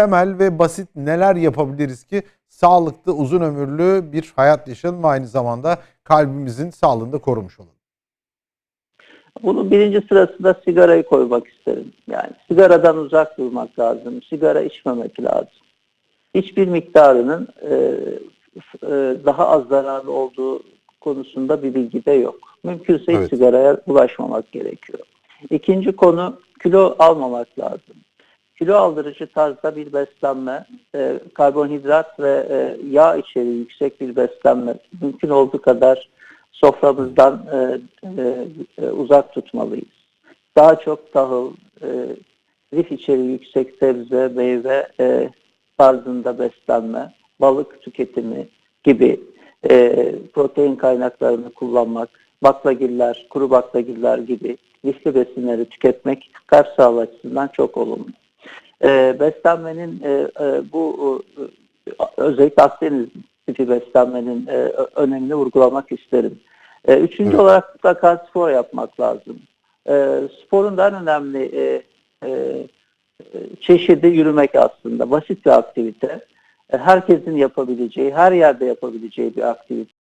temel ve basit neler yapabiliriz ki sağlıklı, uzun ömürlü bir hayat yaşayalım ve aynı zamanda kalbimizin sağlığını da korumuş olalım. Bunun birinci sırasında sigarayı koymak isterim. Yani sigaradan uzak durmak lazım. Sigara içmemek lazım. Hiçbir miktarının e, e, daha az zararlı olduğu konusunda bir bilgi de yok. Mümkünse Evet. sigaraya ulaşmamak gerekiyor. İkinci konu kilo almamak lazım. Kilo aldırıcı tarzda bir beslenme, e, karbonhidrat ve e, yağ içeriği yüksek bir beslenme mümkün olduğu kadar soframızdan e, e, e, uzak tutmalıyız. Daha çok tahıl, e, lif içeriği yüksek sebze, meyve e, tarzında beslenme, balık tüketimi gibi e, protein kaynaklarını kullanmak, baklagiller, kuru baklagiller gibi lifli besinleri tüketmek kalp sağlığı açısından çok olumlu. E, beslenmenin e, e, bu e, özellikle Akdeniz tipi beslenmenin e, önemini vurgulamak isterim. E, üçüncü Evet. olarak mutlaka spor yapmak lazım. E, sporun da en önemli e, e, çeşidi yürümek aslında. Basit bir aktivite. E, herkesin yapabileceği, her yerde yapabileceği bir aktivite.